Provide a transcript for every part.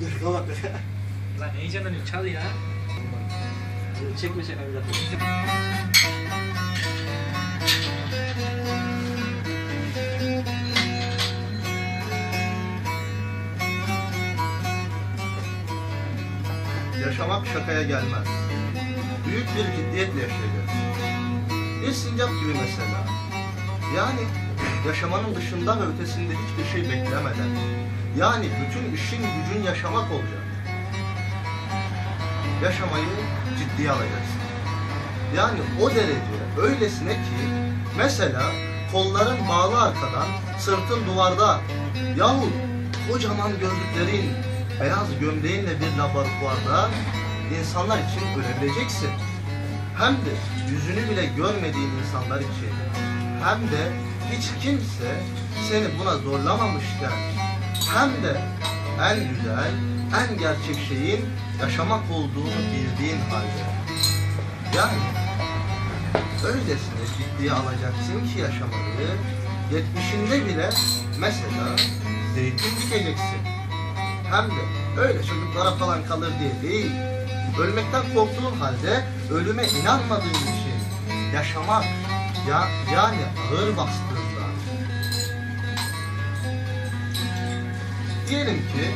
Kapat. Lan heyecanlanıyorum çal. Yaşamak şakaya gelmez. Büyük bir ciddiyetle yaşayacağız. Bir sincap gibi mesela. Yani yaşamanın dışında ve ötesinde hiçbir şey beklemeden. Yani bütün işin gücün yaşamak olacak. Yaşamayı ciddiye alacaksın. Yani o derece öylesine ki mesela kolların bağlı arkadan, sırtın duvarda yahut kocaman gördüklerin beyaz gömleğinle bir laboratuvarda insanlar için ölebileceksin. Hem de yüzünü bile görmediğin insanlar için. Hem de hiç kimse seni buna zorlamamışken hem de en güzel, en gerçek şeyin yaşamak olduğunu bildiğin halde. Yani öylesine ciddiye alacaksın ki yaşamayı, yetmişinde bile mesela zeytin dikeceksin. Hem de öyle çocuklara falan kalır diye değil. Ölmekten korktuğun halde ölüme inanmadığın için yaşamak ya yani ağır bastığında. Diyelim ki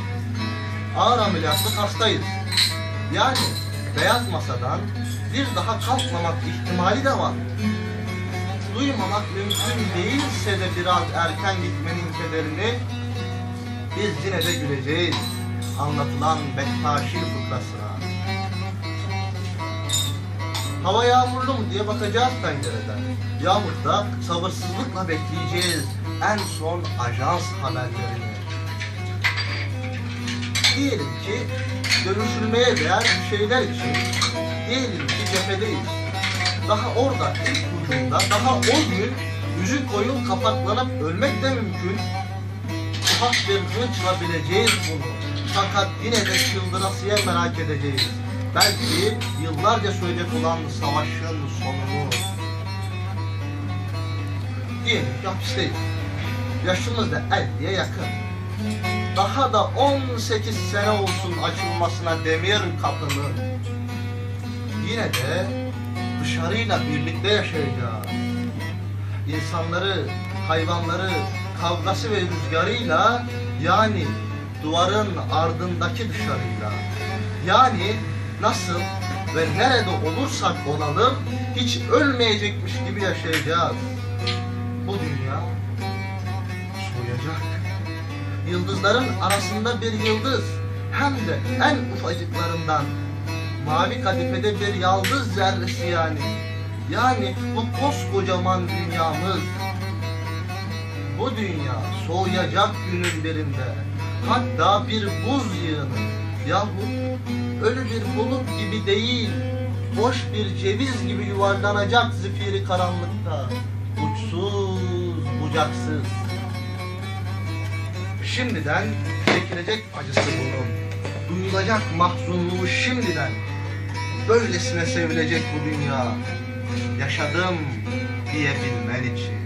ağır ameliyatlık hastayız. Yani beyaz masadan bir daha kalkmamak ihtimali de var. Duymamak mümkün değilse de biraz erken gitmenin kederini biz yine de güleceğiz anlatılan Bektaşi fıkrasına. Hava yağmurlu mu diye bakacağız pencereden. Yağmur da sabırsızlıkla bekleyeceğiz en son ajans haberlerini. Diyelim ki dönüşülmeye değer şeyler için diyelim ki cephedeyiz. Daha orada ilk ucunda daha o gün yüzü koyun kapaklanıp ölmek de mümkün. Ufak bir hınçla bileceğiz bunu. Fakat yine de çıldırasıya merak edeceğiz. Belki yıllarca sürecek olan savaşın sonunu. Diyelim ki hapisteyiz. Yaşımız da 50'ye yakın. Daha da 18 sene olsun açılmasına demir kapının. Yine de dışarıyla birlikte yaşayacağız. İnsanları, hayvanları, kavgası ve rüzgarıyla yani duvarın ardındaki dışarıyla yani nasıl ve nerede olursak olalım hiç ölmeyecekmiş gibi yaşayacağız. Bu dünya soğuyacak. Yıldızların arasında bir yıldız hem de en ufacıklarından mavi kadifede bir yaldız zerresi yani. Yani bu koskocaman dünyamız bu dünya soğuyacak günün birinde. Hatta bir buz yığını. Yahu ölü bir bulut gibi değil, boş bir ceviz gibi yuvarlanacak zifiri karanlıkta. Uçsuz, bucaksız. Şimdiden çekilecek acısı bunun. Duyulacak mahzunluğu şimdiden. Böylesine sevilecek bu dünya. Yaşadım diyebilmen için.